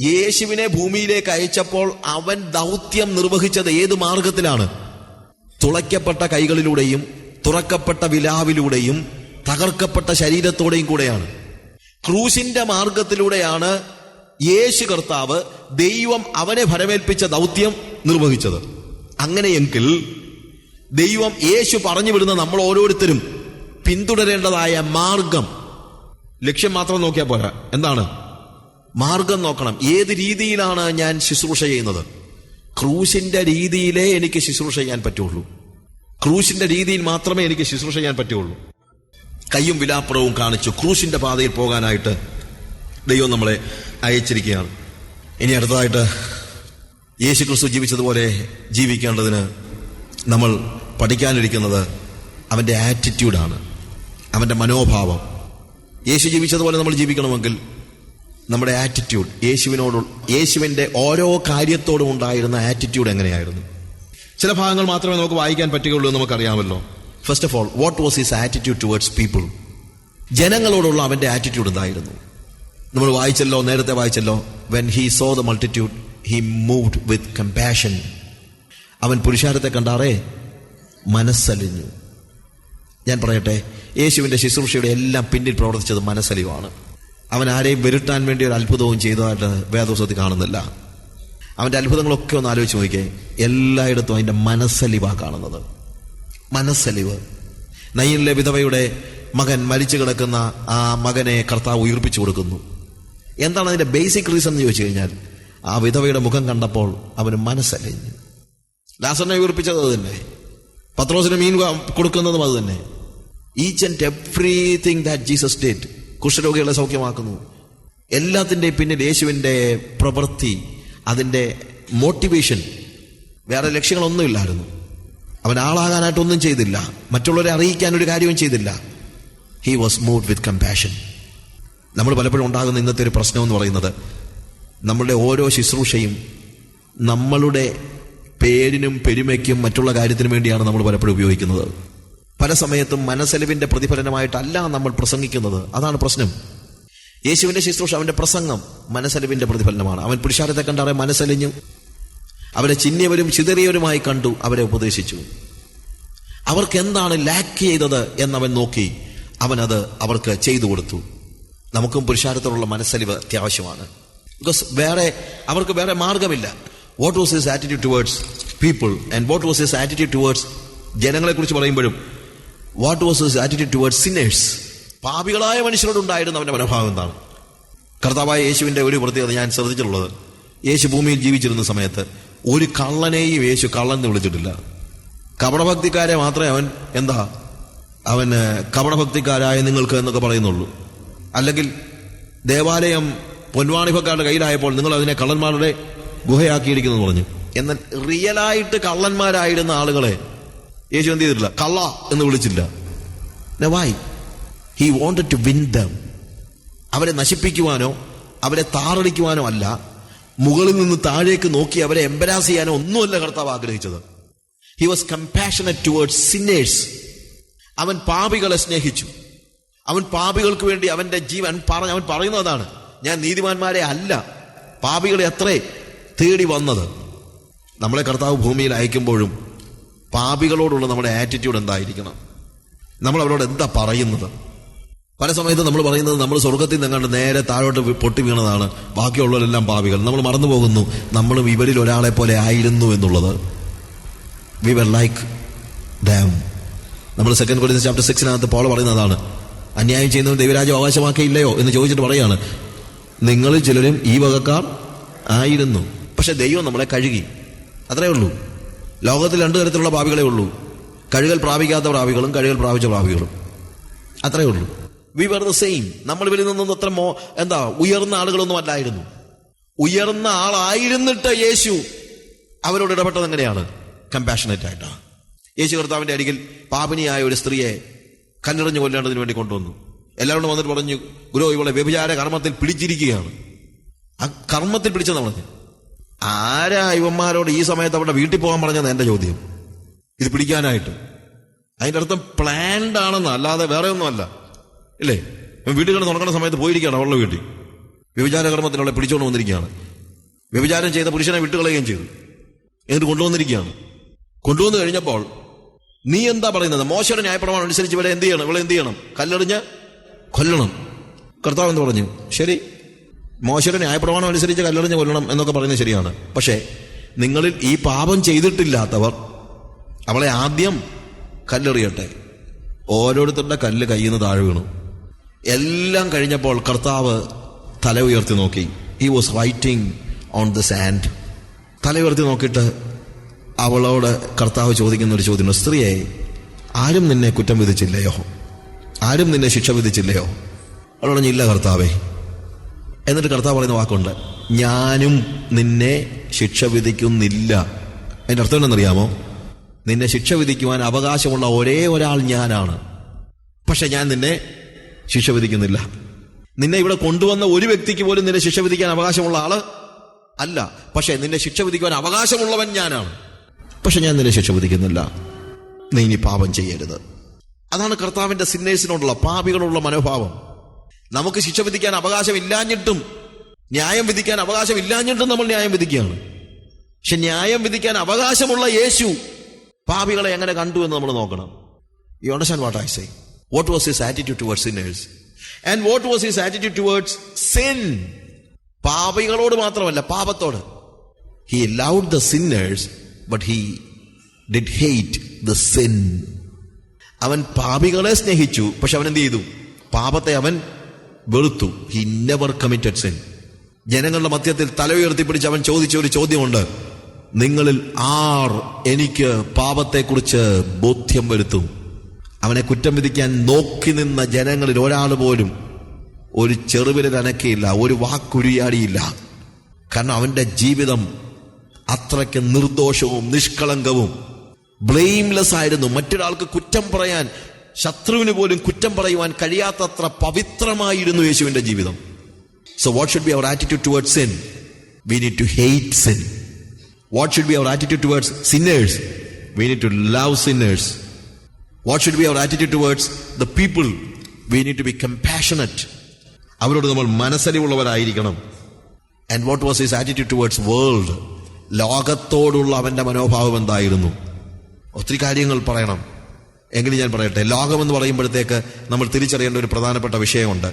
യേശുവിനെ ഭൂമിയിലേക്ക് അയച്ചപ്പോൾ അവൻ ദൗത്യം നിർവഹിച്ചത് ഏത് മാർഗത്തിലാണ്? തുളയ്ക്കപ്പെട്ട കൈകളിലൂടെയും തുറക്കപ്പെട്ട വിലാവിലൂടെയും തകർക്കപ്പെട്ട ശരീരത്തോടെയും കൂടെയാണ്. ക്രൂശിന്റെ മാർഗത്തിലൂടെയാണ് യേശു കർത്താവ് ദൈവം അവനെ ഭരമേൽപ്പിച്ച ദൗത്യം നിർവഹിച്ചത്. അങ്ങനെയെങ്കിൽ ദൈവം യേശു പറഞ്ഞു വിടുന്ന നമ്മൾ ഓരോരുത്തരും പിന്തുടരേണ്ടതായ മാർഗം. ലക്ഷ്യം മാത്രം നോക്കിയാൽ പോരാ. എന്താണ്? മാർഗം നോക്കണം. ഏത് രീതിയിലാണ് ഞാൻ ശുശ്രൂഷ ചെയ്യുന്നത്? ക്രൂശിന്റെ രീതിയിലേ എനിക്ക് ശുശ്രൂഷ ചെയ്യാൻ പറ്റുള്ളൂ. ക്രൂശിന്റെ രീതിയിൽ മാത്രമേ എനിക്ക് ശുശ്രൂഷ ചെയ്യാൻ പറ്റുള്ളൂ. കയ്യും വിലാപ്പുറവും കാണിച്ചു ക്രൂശിന്റെ പാതയിൽ പോകാനായിട്ട് ദൈവം നമ്മളെ അയച്ചിരിക്കുകയാണ്. ഇനി അടുത്തതായിട്ട് യേശു ക്രിസ്തു ജീവിച്ചതുപോലെ ജീവിക്കേണ്ടതിന് നമ്മൾ പഠിക്കാനിരിക്കുന്നത് അവന്റെ ആറ്റിറ്റ്യൂഡാണ് അവന്റെ മനോഭാവം. യേശു ജീവിച്ചതുപോലെ നമ്മൾ ജീവിക്കണമെങ്കിൽ നമ്മുടെ ആറ്റിറ്റ്യൂഡ് യേശുവിനോട് യേശുവിന്റെ ഓരോ കാര്യത്തോടും ഉണ്ടായിരുന്ന ആറ്റിറ്റ്യൂഡ് എങ്ങനെയായിരുന്നു? ചില ഭാഗങ്ങൾ മാത്രമേ നമുക്ക് വായിക്കാൻ പറ്റുകയുള്ളൂ എന്ന് നമുക്കറിയാമല്ലോ. First of all what was his attitude towards people ജനങ്ങളോടുള്ള അവന്റെ ആറ്റിറ്റ്യൂഡ് എന്തായിരുന്നു? നമ്മൾ വായിച്ചല്ലോ നേരത്തെ വായിച്ചല്ലോ when he saw the multitude he moved with compassion അവൻ പുരുഷാരത്തെ കണ്ടാറേ മനസ്സലിഞ്ഞു. ഞാൻ പറയട്ടെ യേശുവിന്റെ ശുശ്രൂഷയുടെ എല്ലാം പിന്നിൽ പ്രവർത്തിച്ചത് മനസ്സലിവാണ്. അവൻ ആരെയും വരുത്താൻ വേണ്ടി ഒരു അത്ഭുതവും ചെയ്തതായിട്ട് വേദോസത്തിൽ കാണുന്നില്ല. അവന്റെ അത്ഭുതങ്ങളൊക്കെ ഒന്ന് ആലോചിച്ച് നോക്കിയേ. എല്ലായിടത്തും അതിന്റെ മനസ്സലിവാ കാണുന്നത്. മനസ്സലിവ്. നയ്യനിലെ വിധവയുടെ മകൻ മരിച്ചു കിടക്കുന്ന ആ മകനെ കർത്താവ് ഉയർപ്പിച്ചു കൊടുക്കുന്നു. എന്താണ് അതിന്റെ ബേസിക് റീസൺ എന്ന് ചോദിച്ചു കഴിഞ്ഞാൽ ആ വിധവയുടെ മുഖം കണ്ടപ്പോൾ അവന് മനസ്സലിഞ്ഞു. ലാസറിനെ ഉയർപ്പിച്ചത് അത് തന്നെ. പത്രോസിന് മീൻ കൊടുക്കുന്നതും അത് തന്നെ. Each and everything that Jesus did കുഷ്ഠരോഗികളെ സൗഖ്യമാക്കുന്നു. എല്ലാത്തിന്റെയും പിന്നിൽ യേശുവിന്റെ പ്രവൃത്തി അതിന്റെ മോട്ടിവേഷൻ വേറെ ലക്ഷ്യങ്ങളൊന്നുമില്ലായിരുന്നു. അവൻ ആളാകാനായിട്ടൊന്നും ചെയ്തില്ല. മറ്റുള്ളവരെ അറിയിക്കാൻ ഒരു കാര്യവും ചെയ്തില്ല. He was moved with compassion നമ്മൾ പലപ്പോഴും ഉണ്ടാകുന്ന ഇന്നത്തെ ഒരു പ്രശ്നം എന്ന് പറയുന്നത് നമ്മളുടെ ഓരോ ശുശ്രൂഷയും നമ്മളുടെ പേരിനും പെരുമയ്ക്കും മറ്റുള്ള കാര്യത്തിനും വേണ്ടിയാണ് നമ്മൾ പലപ്പോഴും ഉപയോഗിക്കുന്നത്. പല സമയത്തും മനസ്സലിവിന്റെ പ്രതിഫലനമായിട്ടല്ല നമ്മൾ പ്രസംഗിക്കുന്നത്. അതാണ് പ്രശ്നം. യേശുവിന്റെ ശുശ്രൂഷ അവന്റെ പ്രസംഗം മനസ്സലിവിന്റെ പ്രതിഫലനമാണ്. അവൻ പുരുഷാരത്തെ കണ്ടാറെ മനസ്സലിഞ്ഞു. അവരെ ചിന്നിയവരും ചിതറിയവരുമായി കണ്ടു അവരെ ഉപദേശിച്ചു. അവർക്ക് എന്താണ് ലാക്ക് ചെയ്തത് എന്നവൻ നോക്കി അവനത് അവർക്ക് ചെയ്തു കൊടുത്തു. നമുക്കും പുരുഷാരത്തോടുള്ള മനസ്സലിവ് അത്യാവശ്യമാണ്. ബിക്കോസ് വേറെ അവർക്ക് വേറെ മാർഗമില്ല. What was his attitude towards people and what was his attitude towards ജനങ്ങളെ കുറിച്ച് പറയുമ്പോഴും what was his attitude towards sinners പാപികളായ മനുഷ്യരോടുണ്ടായിരുന്ന അവന്റെ മനോഭാവം എന്താണ്? കർത്താവായ യേശുവിന്റെ ഒരു പ്രത്യേകത ഞാൻ ശ്രദ്ധിച്ചിട്ടുള്ളത്. യേശു ഭൂമിയിൽ ജീവിച്ചിരുന്ന സമയത്ത് ഒരു കള്ളനെയും യേശു കള്ളൻ എന്ന് വിളിച്ചിട്ടില്ല. കപടഭക്തിക്കാരെ മാത്രമേ അവൻ എന്താ? അവന് കപടഭക്തിക്കാരായ നിങ്ങൾക്ക് എന്നൊക്കെ പറയുന്നുള്ളൂ. അല്ലെങ്കിൽ ദേവാലയം പൊൻവാണിഭക്കാരുടെ കയ്യിലായപ്പോൾ നിങ്ങൾ അതിനെ കള്ളന്മാരുടെ ഗുഹയാക്കിയിരിക്കുന്നു പറഞ്ഞു. എന്നാൽ റിയലായിട്ട് കള്ളന്മാരായിരുന്ന ആളുകളെ യേശു എന്ത് ചെയ്തിട്ടില്ല? കള്ള എന്ന് വിളിച്ചില്ല വായി he wanted to win them അവരെ നശിപ്പിക്കുവാനോ അവരെ താറടിക്കുവാനോ അല്ല മുകളിൽ നിന്ന് താഴേക്ക് നോക്കി അവരെ എംബരാസ് ചെയ്യാനോ ഒന്നുമല്ല കർത്താവ് ആഗ്രഹിച്ചത്. He was compassionate towards sinners അവൻ പാപികളെ സ്നേഹിച്ചു. അവൻ പാപികൾക്ക് വേണ്ടി അവന്റെ ജീവൻ പറഞ്ഞ അവൻ പറയുന്നതാണ് ഞാൻ നീതിമാന്മാരെ അല്ല. പാപികളെ അത്രേ തേടി വന്നത്. നമ്മളെ കർത്താവ് ഭൂമിയിൽ അയക്കുമ്പോഴും പാപികളോടുള്ള നമ്മുടെ ആറ്റിറ്റ്യൂഡ് എന്തായിരിക്കണം? നമ്മൾ അവരോട് എന്താ പറയുന്നത്? പല സമയത്ത് നമ്മൾ പറയുന്നത് നമ്മൾ സ്വർഗത്തിൽ നിന്നങ്ങാണ്ട് നേരെ താഴോട്ട് പൊട്ടി വീണതാണ്. ബാക്കിയുള്ളവരെല്ലാം പാപികൾ. നമ്മൾ മറന്നു പോകുന്നു. നമ്മളും ഇവരിൽ ഒരാളെ പോലെ ആയിരുന്നു എന്നുള്ളത്. വി വർ ലൈക്ക് ഡാം നമ്മൾ സെക്കൻഡ് കൊറിയൻസ് ചാപ്റ്റർ സിക്സിനകത്ത് പോൾ പറയുന്നതാണ്. അന്യായം ചെയ്യുന്നവൻ ദൈവരാജ്യം അവകാശമാക്കിയില്ലയോ എന്ന് ചോദിച്ചിട്ട് പറയാണ്. നിങ്ങളിൽ ചിലരും ഈ വകക്കാർ ആയിരുന്നു. പക്ഷെ ദൈവം നമ്മളെ കഴുകി. അത്രേ ഉള്ളൂ. ലോകത്തിൽ രണ്ടു തരത്തിലുള്ള പ്രാവികളെ ഉള്ളൂ. കഴുകൽ പ്രാപിക്കാത്ത പ്രാവികളും കഴുകൽ പ്രാപിച്ച പ്രാവികളും അത്രേ ഉള്ളൂ. വി വർ ദ സെയിം നമ്മൾ ഇവരിൽ നിന്നൊന്നും അത്ര മോ എന്താ ഉയർന്ന ആളുകളൊന്നും അല്ലായിരുന്നു. ഉയർന്ന ആളായിരുന്നിട്ട് യേശു അവരോട് ഇടപെട്ടത് എങ്ങനെയാണ്? കമ്പാഷനറ്റ് ആയിട്ടാണ്. യേശു കർത്താവിന്റെ അരികിൽ പാപിനിയായ ഒരു സ്ത്രീയെ കല്ലെറിഞ്ഞു കൊല്ലേണ്ടതിന് വേണ്ടി കൊണ്ടുവന്നു. എല്ലാവരും വന്നിട്ട് പറഞ്ഞു ഗുരു ഇവളെ വ്യഭിചാര കർമ്മത്തിൽ പിടിച്ചിരിക്കുകയാണ്. ആ കർമ്മത്തിൽ പിടിച്ചത് നമ്മളെ ആരാ ഇവന്മാരോട് ഈ സമയത്ത് അവിടെ വീട്ടിൽ പോകാൻ പറഞ്ഞത് എന്റെ ചോദ്യം. ഇത് പിടിക്കാനായിട്ട്. അതിന്റെ അർത്ഥം പ്ലാൻഡ് ആണെന്ന് അല്ലാതെ വേറെ ഒന്നുമല്ല. ഇല്ലേ? വീട്ടിൽ കിടന്ന് തുറക്കുന്ന സമയത്ത് പോയിരിക്കുകയാണ് അവളുടെ വീട്ടിൽ. വ്യഭിചാര കർമ്മത്തിനുള്ള പിടിച്ചുകൊണ്ട് വന്നിരിക്കുകയാണ്. വ്യഭിചാരം ചെയ്ത പുരുഷനെ വിട്ടുകളയുകയും ചെയ്തു. എന്നിട്ട് കൊണ്ടുവന്നിരിക്കുകയാണ്. കൊണ്ടുവന്നു കഴിഞ്ഞപ്പോൾ നീ എന്താ പറയുന്നത്? മോശയുടെ ന്യായപ്രമാണം അനുസരിച്ച് ഇവിടെ എന്ത് ചെയ്യണം? ഇവിടെ എന്ത് ചെയ്യണം? കല്ലെറിഞ്ഞ് കൊല്ലണം. കർത്താവ് എന്ന് പറഞ്ഞു. ശരി മോശയുടെ ന്യായപ്രമാണം അനുസരിച്ച് കല്ലെറിഞ്ഞ് കൊല്ലണം എന്നൊക്കെ പറയുന്നത് ശരിയാണ്. പക്ഷേ നിങ്ങളിൽ ഈ പാപം ചെയ്തിട്ടില്ലാത്തവർ അവളെ ആദ്യം കല്ലെറിയട്ടെ. ഓരോരുത്തരുടെ കല്ല് കയ്യിൽ നിന്ന് താഴെ വീണു. എല്ലാം കഴിഞ്ഞപ്പോൾ കർത്താവ് തല ഉയർത്തി നോക്കി. He was writing on the sand തല ഉയർത്തി നോക്കിയിട്ട് അവളോട് കർത്താവ് ചോദിക്കുന്ന ഒരു ചോദ്യം സ്ത്രീയെ ആരും നിന്നെ കുറ്റം വിധിച്ചില്ലയോ? ആരും നിന്നെ ശിക്ഷ വിധിച്ചില്ലയോ? അവൾ കർത്താവേ എന്നിട്ട് കർത്താവ് പറയുന്ന വാക്കുണ്ട്. ഞാനും നിന്നെ ശിക്ഷ വിധിക്കുന്നില്ല. അതിന്റെ അർത്ഥം എന്തെന്നറിയാമോ നിന്നെ ശിക്ഷ വിധിക്കുവാൻ അവകാശമുള്ള ഒരേ ഒരാൾ ഞാനാണ്. പക്ഷെ ഞാൻ നിന്നെ ശിക്ഷ വിധിക്കുന്നില്ല. നിന്നെ ഇവിടെ കൊണ്ടുവന്ന ഒരു വ്യക്തിക്ക് പോലും നിന്നെ ശിക്ഷ വിധിക്കാൻ അവകാശമുള്ള ആൾ അല്ല. പക്ഷെ നിന്നെ ശിക്ഷ വിധിക്കുവാൻ അവകാശമുള്ളവൻ ഞാനാണ്. പക്ഷെ ഞാൻ നിന്നെ ശിക്ഷ വിധിക്കുന്നില്ല. നീ ഇനി പാപം ചെയ്യരുത്. അതാണ് കർത്താവിന്റെ സിന്നേഴ്സിനോടുള്ള പാപികളുള്ള മനോഭാവം. നമുക്ക് ശിക്ഷ വിധിക്കാൻ അവകാശമില്ലാഞ്ഞിട്ടും ന്യായം വിധിക്കാൻ അവകാശമില്ലാഞ്ഞിട്ടും നമ്മൾ ന്യായം വിധിക്കുകയാണ്. പക്ഷെ ന്യായം വിധിക്കാൻ അവകാശമുള്ള യേശു പാപികളെ എങ്ങനെ കണ്ടു എന്ന് നമ്മൾ നോക്കണം. You understand what I say what was his attitude towards sinners and what was his attitude towards sin പാപികളോട് മാത്രമല്ല പാപത്തോട്. He loved the sinners but he did hate the sin അവൻ പാപികളെ സ്നേഹിച്ചു പക്ഷെ അവൻ എന്ത് ചെയ്തു? പാപത്തെ അവൻ വെറുത്തു ഹി നെവർ കമ്മിറ്റഡ് സിൻ ജനങ്ങളുടെ മധ്യത്തിൽ തല ഉയർത്തിപ്പിടിച്ച് അവൻ ചോദിച്ച ഒരു ചോദ്യമുണ്ട്. നിങ്ങളിൽ ആർ എനിക്ക് പാപത്തെക്കുറിച്ച് ബോധ്യം വരുത്തും? അവനെ കുറ്റം വിധിക്കാൻ നോക്കി നിന്ന ജനങ്ങളിൽ ഒരാൾ പോലും ഒരു ചെറുവിരൽ അനക്കിയില്ല ഒരു വാക്കുരിയാടിയില്ല. കാരണം അവന്റെ ജീവിതം അത്രയ്ക്ക് നിർദോഷവും നിഷ്കളങ്കവും ബ്ലെയിംലെസ് ആയിരുന്നു. മറ്റൊരാൾക്ക് കുറ്റം പറയാൻ ശത്രുവിന് പോലും കുറ്റം പറയുവാൻ കഴിയാത്തത്ര പവിത്രമായിരുന്നു യേശുവിന്റെ ജീവിതം. So what should be our attitude towards sin we need to hate sin what should be our attitude towards sinners we need to love sinners what should be our attitude towards the people we need to be compassionate അവരോട് നമ്മൾ മനസ്സലിവുള്ളവരായിരിക്കണം. And what was his attitude towards world ലോകത്തോടുള്ള അവന്റെ മനോഭാവം എന്തായിരുന്നു? ഒത്തിരി കാര്യങ്ങൾ പറയണം. എങ്കിലും ഞാൻ പറയട്ടെ ലോകം എന്ന് പറയുമ്പോഴത്തേക്ക് നമ്മൾ തിരിച്ചറിയേണ്ട ഒരു പ്രധാനപ്പെട്ട വിഷയമുണ്ട്.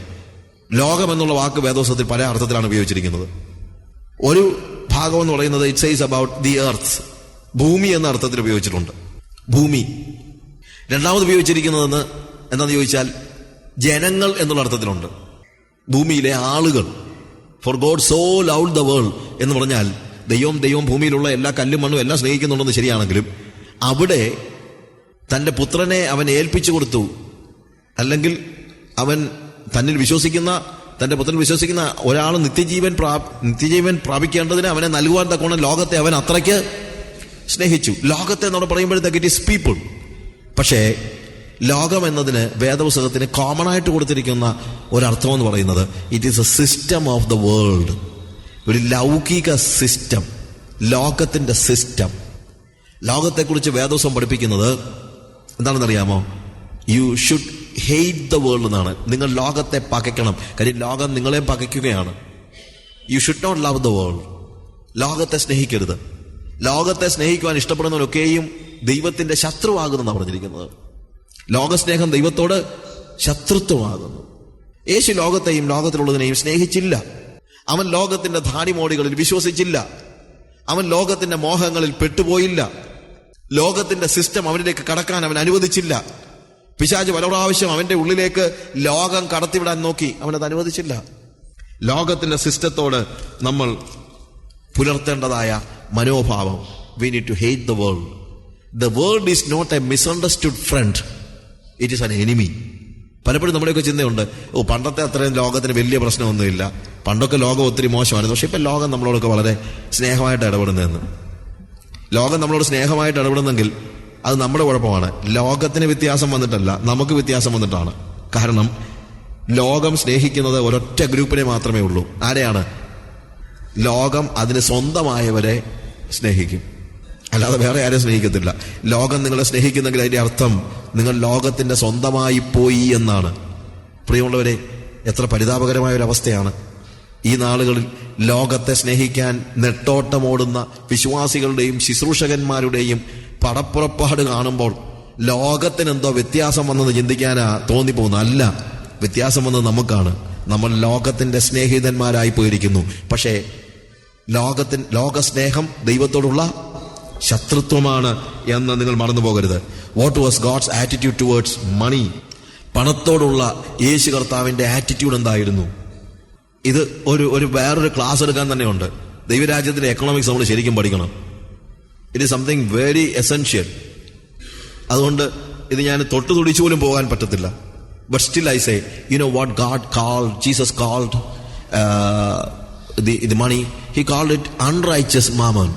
ലോകം എന്നുള്ള വാക്ക് വേദോസത്തിൽ പല അർത്ഥത്തിലാണ് ഉപയോഗിച്ചിരിക്കുന്നത്. ഒരു ഭാഗം എന്ന് പറയുന്നത് it says about the earth ഭൂമി എന്ന അർത്ഥത്തിൽ ഉപയോഗിച്ചിട്ടുണ്ട്. ഭൂമി. രണ്ടാമത് ഉപയോഗിച്ചിരിക്കുന്നതെന്ന് എന്താന്ന് ചോദിച്ചാൽ ജനങ്ങൾ എന്നുള്ള അർത്ഥത്തിലുണ്ട്. ഭൂമിയിലെ ആളുകൾ. For God so loved the world എന്ന് പറഞ്ഞാൽ ദൈവം ദൈവം ഭൂമിയിലുള്ള എല്ലാ കല്ലും മണ്ണും എല്ലാം സ്നേഹിക്കുന്നുണ്ടെന്ന് ശരിയാണെങ്കിലും അവിടെ തന്റെ പുത്രനെ അവൻ ഏൽപ്പിച്ചു കൊടുത്തു. അല്ലെങ്കിൽ അവൻ തന്നിൽ വിശ്വസിക്കുന്ന തന്റെ പുത്രൻ വിശ്വസിക്കുന്ന ഒരാൾ നിത്യജീവൻ പ്രാ നിത്യജീവൻ പ്രാപിക്കേണ്ടതിന് അവനെ നൽകുവാൻ തക്കോണം ലോകത്തെ അവൻ അത്രയ്ക്ക് സ്നേഹിച്ചു. ലോകത്തെ എന്നോട് പറയുമ്പോഴത്തേക്ക് ഇറ്റ് ഇസ് പീപ്പിൾ പക്ഷേ ലോകം എന്നതിന് വേദപുസ്തകത്തിന് കോമൺ ആയിട്ട് കൊടുത്തിരിക്കുന്ന ഒരർത്ഥം എന്ന് പറയുന്നത് it is a system of the world ഒരു ലൗകിക സിസ്റ്റം ലോകത്തിന്റെ സിസ്റ്റം ലോകത്തെക്കുറിച്ച് വേദോസം പഠിപ്പിക്കുന്നത് എന്താണെന്നറിയാമോ? You should hate the world എന്നാണ്. നിങ്ങൾ ലോകത്തെ പകയ്ക്കണം കാര്യം ലോകം നിങ്ങളെ പകയ്ക്കുകയാണ് you should not love the world ലോകത്തെ സ്നേഹിക്കരുത്. ലോകത്തെ സ്നേഹിക്കുവാൻ ഇഷ്ടപ്പെടുന്നവരൊക്കെയും ദൈവത്തിന്റെ ശത്രുവാകുന്നെന്നാണ് പറഞ്ഞിരിക്കുന്നത്. ലോകസ്നേഹം ദൈവത്തോട് ശത്രുത്വമാകുന്നു. യേശു ലോകത്തെയും ലോകത്തിലുള്ളതിനെയും സ്നേഹിച്ചില്ല. അവൻ ലോകത്തിന്റെ ധാടിമോടികളിൽ വിശ്വസിച്ചില്ല. അവൻ ലോകത്തിന്റെ മോഹങ്ങളിൽ പെട്ടുപോയില്ല. ലോകത്തിന്റെ സിസ്റ്റം അവനിലേക്ക് കടക്കാൻ അവൻ അനുവദിച്ചില്ല. പിശാജ് പല പ്രാവശ്യം അവന്റെ ഉള്ളിലേക്ക് ലോകം കടത്തിവിടാൻ നോക്കി. അവനത് അനുവദിച്ചില്ല. ലോകത്തിന്റെ സിസ്റ്റത്തോട് നമ്മൾ പുലർത്തേണ്ടതായ മനോഭാവം. We need to hate the world the world is not a misunderstood friend it is an enemy പലപ്പോഴും നമ്മുടെയൊക്കെ ചിന്തയുണ്ട് ഓ പണ്ടത്തെ അത്രയും ലോകത്തിന് വലിയ പ്രശ്നമൊന്നുമില്ല. പണ്ടൊക്കെ ലോകം ഒത്തിരി മോശമായിരുന്നു. പക്ഷെ ഇപ്പം ലോകം നമ്മളോടൊക്കെ വളരെ സ്നേഹമായിട്ട് ഇടപെടുന്നതെന്ന്. ലോകം നമ്മളോട് സ്നേഹമായിട്ട് ഇടപെടുന്നെങ്കിൽ അത് നമ്മുടെ കുഴപ്പമാണ്. ലോകത്തിന് വ്യത്യാസം വന്നിട്ടല്ല നമുക്ക് വ്യത്യാസം വന്നിട്ടാണ്. കാരണം ലോകം സ്നേഹിക്കുന്നത് ഒരൊറ്റ ഗ്രൂപ്പിനെ മാത്രമേ ഉള്ളൂ. ആരെയാണ്? ലോകം അതിന് സ്വന്തമായവരെ സ്നേഹിക്കും. അല്ലാതെ വേറെ ആരെയും സ്നേഹിക്കത്തില്ല. ലോകം നിങ്ങളെ സ്നേഹിക്കുന്നെങ്കിൽ അതിന്റെ അർത്ഥം നിങ്ങൾ ലോകത്തിന്റെ സ്വന്തമായി പോയി എന്നാണ്. പ്രിയമുള്ളവരെ എത്ര പരിതാപകരമായ ഒരു അവസ്ഥയാണ് ഈ നാളുകളിൽ ലോകത്തെ സ്നേഹിക്കാൻ നെട്ടോട്ടമോടുന്ന വിശ്വാസികളുടെയും ശുശ്രൂഷകന്മാരുടെയും പടപ്പുറപ്പാട് കാണുമ്പോൾ ലോകത്തിന് എന്തോ വ്യത്യാസം വന്നെന്ന് ചിന്തിക്കാനാ തോന്നിപ്പോകുന്നു അല്ല വ്യത്യാസം വന്നത് നമുക്കാണ്. നമ്മൾ ലോകത്തിന്റെ സ്നേഹിതന്മാരായി പോയിരിക്കുന്നു. പക്ഷേ ലോകത്തിൻ ലോക സ്നേഹം ദൈവത്തോടുള്ള ശത്രുത്വമാണ് എന്ന് നിങ്ങൾ മറന്നു പോകരുത്. What was God's attitude towards money പണത്തോടുള്ള യേശു കർത്താവിന്റെ ആറ്റിറ്റ്യൂഡ് എന്തായിരുന്നു? ഇത് ഒരു ഒരു വേറൊരു ക്ലാസ് എടുക്കാൻ തന്നെയുണ്ട്. ദൈവരാജ്യത്തിന്റെ എക്കണോമിക്സ് നമ്മൾ ശരിക്കും പഠിക്കണം. It is something very essential അതുകൊണ്ട് ഇത് ഞാൻ തൊട്ട് തുടിച്ചു പോലും പോകാൻ പറ്റത്തില്ല. But still I say you know what God called Jesus called the money he called it unrighteous mammon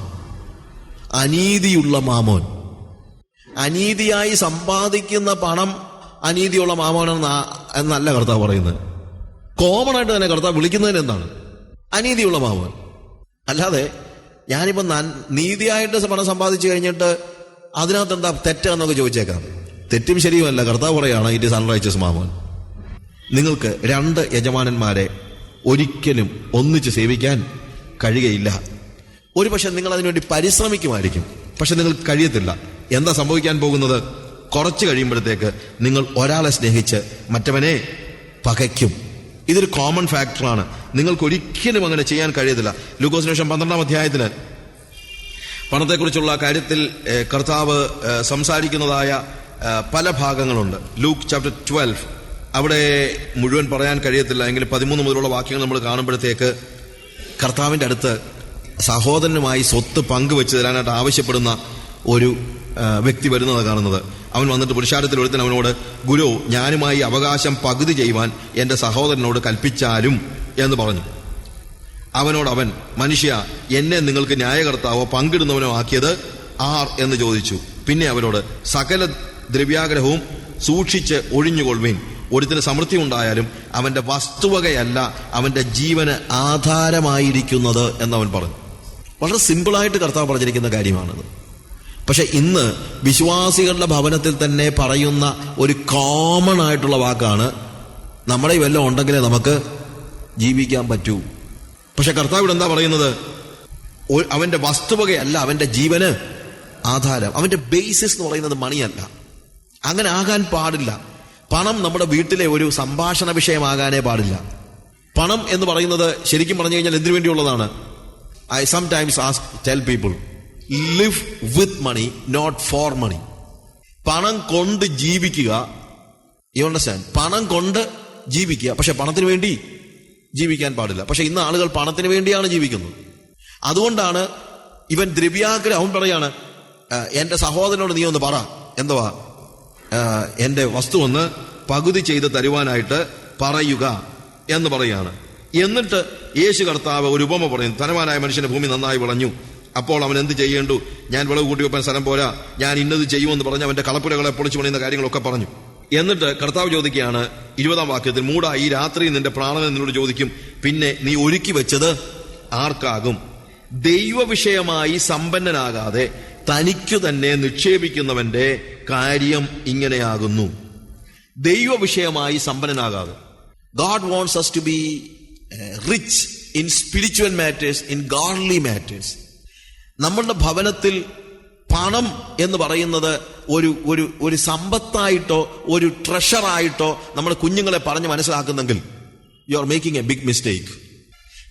അനീതിയുള്ള മാമോൻ അനീതിയായി സമ്പാദിക്കുന്ന പണം അനീതിയുള്ള മാമോൻ എന്നല്ല കർത്താവ് പറയുന്നത്. കോമൺ ആയിട്ട് തന്നെ കർത്താവ് വിളിക്കുന്നതിന് എന്താണ്? അനീതിയുള്ള മാമോൻ അല്ലാതെ ഞാനിപ്പോ നീതിയായിട്ട് പണം സമ്പാദിച്ചു കഴിഞ്ഞിട്ട് അതിനകത്ത് എന്താ തെറ്റാന്നൊക്കെ ചോദിച്ചേക്കാം. തെറ്റും ശരിയുമല്ല. കർത്താവ് പറയാണ് ഇറ്റ് ഇസ് അൺറൈച്ചസ് നിങ്ങൾക്ക് രണ്ട് യജമാനന്മാരെ ഒരിക്കലും ഒന്നിച്ച് സേവിക്കാൻ കഴിയുകയില്ല. ഒരു പക്ഷെ നിങ്ങൾ അതിനുവേണ്ടി പരിശ്രമിക്കുമായിരിക്കും പക്ഷെ നിങ്ങൾക്ക് കഴിയത്തില്ല. എന്താ സംഭവിക്കാൻ പോകുന്നത്? കുറച്ച് കഴിയുമ്പോഴത്തേക്ക് നിങ്ങൾ ഒരാളെ സ്നേഹിച്ച് മറ്റവനെ പകയ്ക്കും. ഇതൊരു കോമൺ ഫാക്ടറാണ് നിങ്ങൾക്ക് ഒരിക്കലും അങ്ങനെ ചെയ്യാൻ കഴിയത്തില്ല. ലൂക്കോസിന് ശേഷം പന്ത്രണ്ടാം അധ്യായത്തിന് പണത്തെക്കുറിച്ചുള്ള കാര്യത്തിൽ കർത്താവ് സംസാരിക്കുന്നതായ പല ഭാഗങ്ങളുണ്ട്. Luke chapter twelve. അവിടെ മുഴുവൻ പറയാൻ കഴിയത്തില്ല. എങ്കിൽ പതിമൂന്ന് മുതലുള്ള വാക്യങ്ങൾ നമ്മൾ കാണുമ്പോഴത്തേക്ക് കർത്താവിന്റെ അടുത്ത് സഹോദരനുമായി സ്വത്ത് പങ്കുവെച്ച് തരാനായിട്ട് ആവശ്യപ്പെടുന്ന ഒരു വ്യക്തി വരുന്നത് കാണുന്നത്. അവൻ വന്നിട്ട് പുരുഷാരത്തിൽ ഒരുത്തൻ അവനോട് ഗുരു ഞാനുമായി അവകാശം പകുതി ചെയ്യുവാൻ എന്റെ സഹോദരനോട് കൽപ്പിച്ചാലും എന്ന് പറഞ്ഞു. അവനോട് അവൻ മനുഷ്യ എന്നെ നിങ്ങൾക്ക് ന്യായകർത്താവോ പങ്കിടുന്നവനോ ആക്കിയത് ആർ എന്ന് ചോദിച്ചു. പിന്നെ അവനോട് സകല ദ്രവ്യാഗ്രഹവും സൂക്ഷിച്ച് ഒഴിഞ്ഞുകൊള്ളുവീൻ. ഒരുത്തിന് സമൃദ്ധി ഉണ്ടായാലും അവന്റെ വസ്തുവകയല്ല അവന്റെ ജീവന് ആധാരമായിരിക്കുന്നത് എന്നവൻ പറഞ്ഞു. വളരെ സിമ്പിളായിട്ട് കർത്താവ് പറഞ്ഞിരിക്കുന്ന കാര്യമാണത്. പക്ഷെ ഇന്ന് വിശ്വാസികളുടെ ഭവനത്തിൽ തന്നെ പറയുന്ന ഒരു കോമൺ ആയിട്ടുള്ള വാക്കാണ് നമ്മുടെ ഇവെല്ലാം ഉണ്ടെങ്കിലേ നമുക്ക് ജീവിക്കാൻ പറ്റൂ. പക്ഷെ കർത്താവ് എന്താ പറയുന്നത്? അവന്റെ വസ്തുവകയല്ല അവന്റെ ജീവന് ആധാരം അവന്റെ ബേസിസ് എന്ന് പറയുന്നത് മണിയല്ല. അങ്ങനെ ആകാൻ പാടില്ല. പണം നമ്മുടെ വീട്ടിലെ ഒരു സംഭാഷണ വിഷയമാകാനേ പാടില്ല. പണം എന്ന് പറയുന്നത് ശരിക്കും പറഞ്ഞു കഴിഞ്ഞാൽ എന്തിനു വേണ്ടിയുള്ളതാണ്? I sometimes ask tell people live with money not for money പണം കൊണ്ട് ജീവിക്കുക. യു അണ്ടർസ്റ്റാൻഡ് പണം കൊണ്ട് ജീവിക്കുക. പക്ഷെ പണത്തിന് വേണ്ടി ജീവിക്കാൻ പാടില്ല. പക്ഷെ ഇന്ന് ആളുകൾ പണത്തിന് വേണ്ടിയാണ് ജീവിക്കുന്നത്. അതുകൊണ്ടാണ് ഇവൻ ദ്രവ്യാഗ്രഹം അവൻ പറയാണ് എന്റെ സഹോദരനോട് നീ ഒന്ന് പറ. എന്തുവാ? എന്റെ വസ്തു ഒന്ന് പകുതി ചെയ്ത് തരുവാനായിട്ട് പറയുക എന്ന് പറയാണ്. എന്നിട്ട് യേശു കർത്താവ് ഒരു ഉപമ പറയും ധനവാനായ മനുഷ്യന്റെ ഭൂമി നന്നായി വിളഞ്ഞു. അപ്പോൾ അവൻ എന്ത് ചെയ്യേണ്ടു? ഞാൻ വിളവ് കൂട്ടി വെപ്പാൻ സ്ഥലം പോരാ. ഞാൻ ഇന്നത് ചെയ്യുമെന്ന് പറഞ്ഞ് അവന്റെ കളപ്പുരകളെ പൊളിച്ചു പണിയുന്ന കാര്യങ്ങളൊക്കെ പറഞ്ഞു. എന്നിട്ട് കർത്താവ് ചോദിക്കുകയാണ് ഇരുപതാം വാക്യത്തിൽ മൂടാ ഈ രാത്രി നിന്റെ പ്രാണൻ എന്നോട് ചോദിക്കും പിന്നെ നീ ഒരുക്കി വെച്ചത് ആർക്കാകും? ദൈവവിഷയമായി സമ്പന്നനാകാതെ തനിക്കു തന്നെ നിക്ഷേപിക്കുന്നവന്റെ കാര്യം ഇങ്ങനെയാകുന്നു. ദൈവവിഷയമായി സമ്പന്നനാകാതെ. God wants us to be rich in spiritual matters in godly matters നമ്മളുടെ ഭവനത്തിൽ പണം എന്ന് പറയുന്നത് ഒരു ഒരു ഒരു സമ്പത്തായിട്ടോ ഒരു ട്രഷറായിട്ടോ നമ്മുടെ കുഞ്ഞുങ്ങളെ പറഞ്ഞ് മനസ്സിലാക്കുന്നെങ്കിൽ you are making a big mistake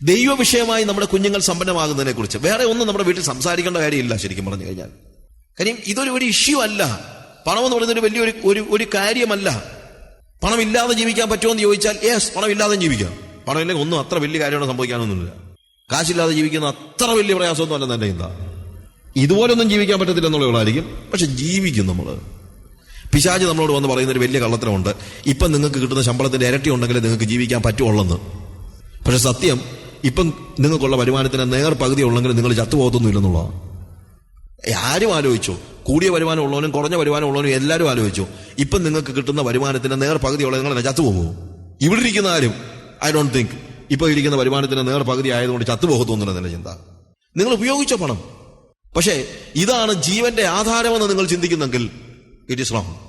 ദൈവവിഷയമായി നമ്മുടെ കുഞ്ഞുങ്ങൾ സമ്പന്നമാകുന്നതിനെ കുറിച്ച്. വേറെ ഒന്നും നമ്മുടെ വീട്ടിൽ സംസാരിക്കേണ്ട കാര്യമില്ല ശരിക്കും പറഞ്ഞു കഴിഞ്ഞാൽ. കാര്യം ഇതൊരു ഒരു ഇഷ്യൂ അല്ല. പണം എന്ന് പറയുന്നത് ഒരു വലിയൊരു ഒരു ഒരു കാര്യമല്ല. പണമില്ലാതെ ജീവിക്കാൻ പറ്റുമോ എന്ന് ചോദിച്ചാൽ യെസ് പണമില്ലാതെ ജീവിക്കാം. പണമില്ലെങ്കിൽ ഒന്നും അത്ര വലിയ കാര്യമാണ് സംഭവിക്കാനൊന്നുമില്ല. കാശില്ലാതെ ജീവിക്കുന്ന അത്ര വലിയ പ്രയാസമൊന്നും അല്ല എന്റെ ചിന്ത. ഇതുപോലൊന്നും ജീവിക്കാൻ പറ്റത്തില്ല എന്നുള്ളവളായിരിക്കും പക്ഷെ ജീവിക്കും നമ്മൾ പിശാജ് നമ്മളോട് വന്ന് പറയുന്ന ഒരു വലിയ കള്ളത്തരമുണ്ട്. ഇപ്പം നിങ്ങൾക്ക് കിട്ടുന്ന ശമ്പളത്തിന്റെ ഇരട്ടി ഉണ്ടെങ്കിൽ നിങ്ങൾക്ക് ജീവിക്കാൻ പറ്റുള്ളെന്ന്. പക്ഷെ സത്യം ഇപ്പം നിങ്ങൾക്കുള്ള വരുമാനത്തിന് നേർ പകുതി ഉള്ളെങ്കിൽ നിങ്ങൾ ചത്തുപോകത്തൊന്നുമില്ലെന്നുള്ളതാണ് ആരും ആലോചിച്ചു. കൂടിയ വരുമാനം ഉള്ളവനും കുറഞ്ഞ വരുമാനം ഉള്ളവനും എല്ലാവരും ആലോചിച്ചു. ഇപ്പം നിങ്ങൾക്ക് കിട്ടുന്ന വരുമാനത്തിന് നേർ പകുതി ഉള്ളത് നിങ്ങൾ ചത്തുപോകുമോ? ഇവിടെ ഇരിക്കുന്ന ആരും ഐ ഡോണ്ട് തിങ്ക് ഇപ്പൊ ഇരിക്കുന്ന വരുമാനത്തിന് നേർ പകുതി ആയതുകൊണ്ട് ചത്തുപോകത്തൊന്നുമില്ല എന്നെ ചിന്ത. നിങ്ങൾ ഉപയോഗിച്ച പണം. പക്ഷേ ഇതാണ് ജീവന്റെ ആധാരമെന്ന് നിങ്ങൾ ചിന്തിക്കുന്നെങ്കിൽ ഇറ്റ് ഇസ് റോങ്